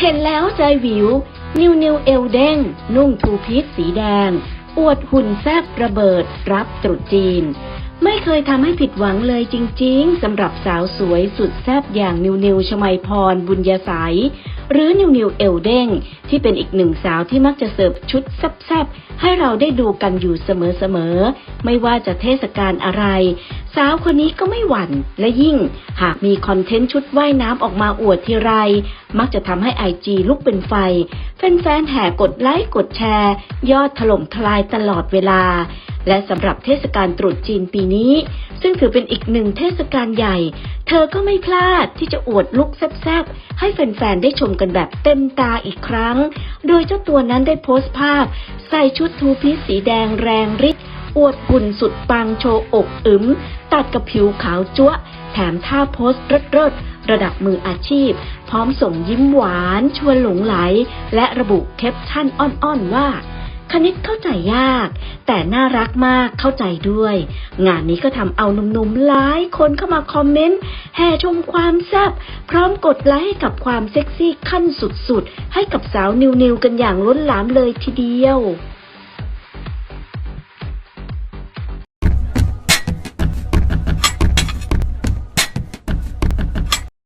เห็นแล้วใจวิว นิวนิวเอลเด้ง นุ่งทูพีสสีแดง อวดหุ่นแซบระเบิด รับตรุษจีน ไม่เคยทำให้ผิดหวังเลยจริง ๆสำหรับสาวสวยสุดแซบอย่างนิวนิวชมัยพรบุญยสาย หรือนิวนิวเอลเด้งที่เป็นอีกหนึ่งสาวที่มักจะเสิร์ฟชุดแซบๆ ให้เราได้ดูกันอยู่เสมอๆ ไม่ว่าจะเทศกาลอะไร สาวคนนี้ก็ไม่หวั่นและยิ่ง หากมีคอนเทนต์ชุดว่ายน้ำออกมาอวดทีไร มักจะทำให้ไอจีลุกเป็นไฟ แฟนๆแห่กดไลค์กดแชร์ ยอดถล่มทลายตลอดเวลา และสำหรับเทศกาลตรุษจีนปีนี้ ซึ่งถือเป็นอีกหนึ่งเทศกาลใหญ่ เธอก็ไม่พลาดที่จะอวดลุกแซ่บๆ ให้แฟนๆ ได้ชมกันแบบเต็มตาอีกครั้ง โดยเจ้าตัวนั้นได้โพสต์ภาพ ใส่ชุดทูพีสีแดงแรงฤทธิ์อวดหุ่นสุดปังโชว์อกอึม ตัดกับผิวขาวจั๊วะ แถมท่าโพสต์เลิศๆระดับมืออาชีพ พร้อมส่งยิ้มหวานชวนหลงไหล และระบุแคปชั่นอ้อนๆว่า คณิตเข้าใจยาก แต่น่ารักมากเข้าใจด้วย งานนี้ก็ทำเอาหนุ่มๆหลายคนเข้ามาคอมเมนต์แห่ชมความแซ่บพร้อมกดไลค์ให้กับความเซ็กซี่ขั้นสุดๆ ให้กับสาวนิวๆกันอย่างล้นหลามเลยทีเดียว